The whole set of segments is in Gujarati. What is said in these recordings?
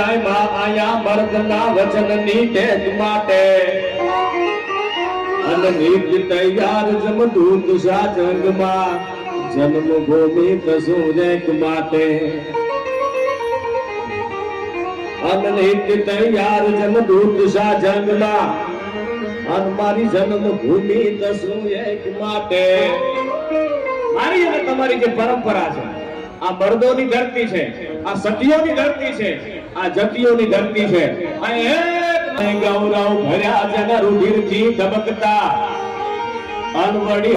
જાય માં આયા મર્દના વચનની ટેક માટે. અનવિધ તૈયાર જમદૂત સાજંગમાં જન્મભૂમિ કસુરેક માટે. અનનિત તૈયાર જમદૂત સાજંગમાં, અન મારી જન્મ ભૂમિ કસુરેક માટે. મારી અને તમારી જે પરંપરા છે, આ મર્દોની ધરતી છે, આ સતીઓની ધરતી છે આ જતીઓની ધરતી છે. અને ગૌરવ ભર્યા જન રુધિરથી ધબકતા. અનવડી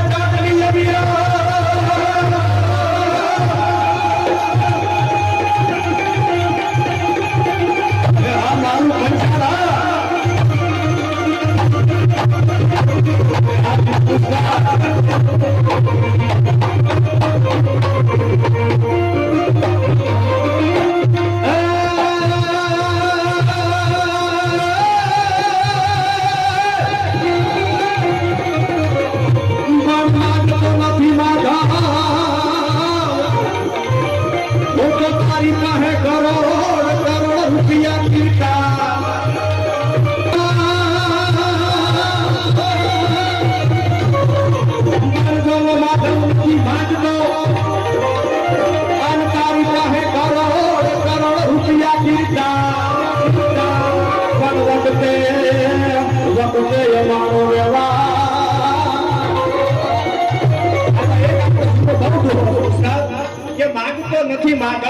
નથી માંગવ?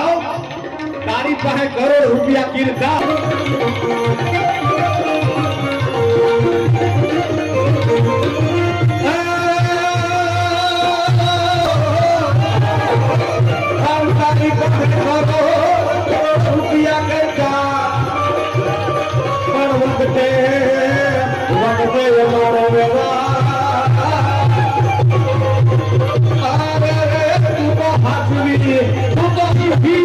તારી પાસે કરોડ રૂપિયા કીધા તારી भी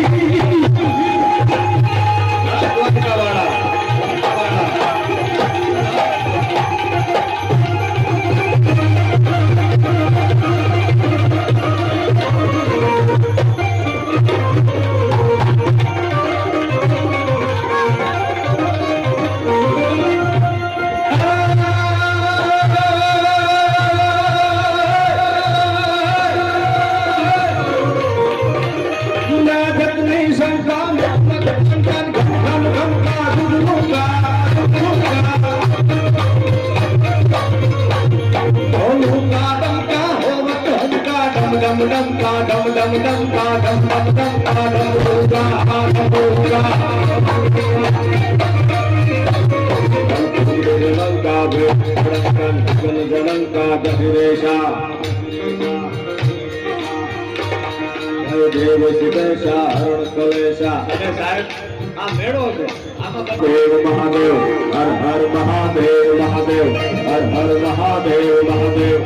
દેવ મહાદેવ હર હર મહાદેવ મહાદેવ હર હર મહાદેવ મહાદેવ.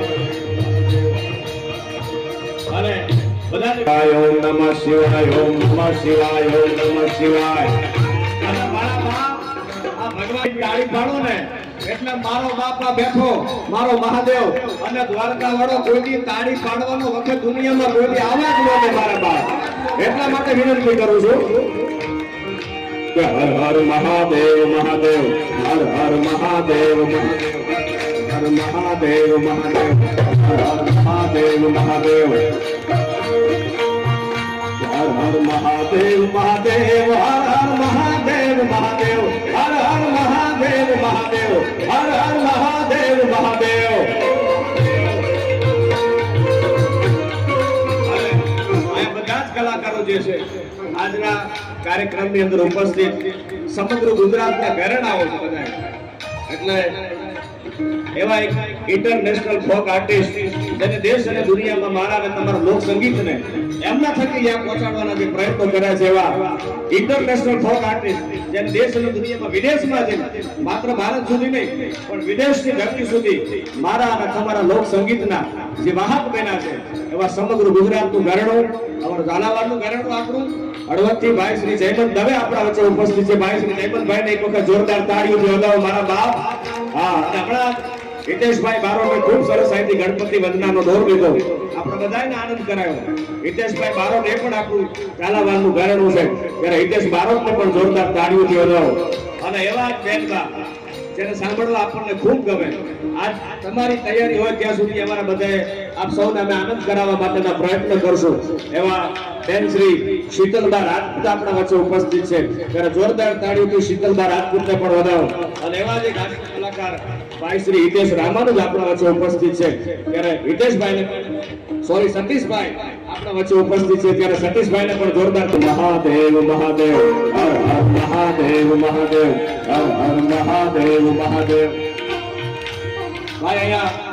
અને બધા ઓમ નમઃ શિવાય ઓમ નમઃ શિવાય ઓમ નમઃ શિવાય. અને મારા બાપ આ ભગવાન તાળી પાડો ને એટલે મારો બાપ બેઠો મારો મહાદેવ. અને દ્વારકા વાળો કોઈની તાળી પાડવાનો વખત દુનિયામાં કોઈ આવે જ ન મારા બાપ. એટલા માટે વિનંતી કરું છું. કે હર હર મહાદેવ મહાદેવ હર હર મહાદેવ મહાદેવ. હર મહાદેવ મહાદેવ હર હર મહાદેવ મહાદેવ. હર મહાદેવ મહાદેવ હર હર મહાદેવ મહાદેવ હર હર મહાદેવ મહાદેવ હર હર મહાદેવ મહાદેવ બધા જ કલાકારો જે છે, આજના કાર્યક્રમની અંદર ઉપસ્થિત સમગ્ર ગુજરાતના ઘરેણાઓ છે બધા એટલે એવા એક ઇન્ટરનેશનલ ફોક આર્ટિસ્ટ જેને દેશ અને દુનિયામાં મારા તમારા લોક સંગીતને એમના થકી ત્યાં પહોંચાડવાના જે પ્રયત્નો કર્યા છે એવા ઇન્ટરનેશનલ ફોક આર્ટિસ્ટ જેને દેશ અને દુનિયામાં વિદેશમાં જઈને માત્ર ભારત સુધી નહીં, પણ વિદેશની ધરતી સુધી મારા અને તમારા લોક સંગીતના જે વાહક બન્યા છે, એવા સમગ્ર ગુજરાતનું ઘરેણું, અમારું ઝાલાવાડનું ઘરેણું આપણું, હળવદથી ભાઈ શ્રી જયમંત દવે આપણા વચ્ચે ઉપસ્થિત છે. ભાઈ શ્રી જયમંતભાઈને એક વખત જોરદાર તાળીઓ જોડાવો મારા બાપ હા, અને હમણાં હિતેશભાઈ બારોટે ખૂબ સરસ અહીંથી ગણપતિ વંદનાનો દોર લીધો. આપણે બધાને આનંદ કરાયો. હિતેશભાઈ બારોટ પણ આપણું ઝાલાવાડનું ઘરેણું છે. ત્યારે હિતેશ બારોટને પણ જોરદાર તાળીઓથી વધાવો અને એવા જ બેનબા, જેને સાંભળવા આપણને ખૂબ ગમે. આજ તમારી તૈયારી હોય ત્યાં સુધી અમારા બધાએ આપ સૌને અમે આનંદ કરાવવા માટેના પ્રયત્ન કરશું. એવા બેન શ્રી શીતલબા રાજપૂત આપણા વચ્ચે ઉપસ્થિત છે. ત્યારે જોરદાર તાળીઓથી શીતલબા રાજપૂતને પણ વધાવો. અને એવા જ એક કલાકાર ભાઈ શ્રી હિતેશ રામાનુજ આપણા વચ્ચે ઉપસ્થિત છે. ત્યારે હિતેશભાઈને સોરી સતીશભાઈ આપણા વચ્ચે ઉપસ્થિત છે. ત્યારે સતીશભાઈને પણ જોરદાર મહાદેવ મહાદેવ, હર હર મહાદેવ મહાદેવ, હર હર મહાદેવ મહાદેવ. ભાઈ અહીંયા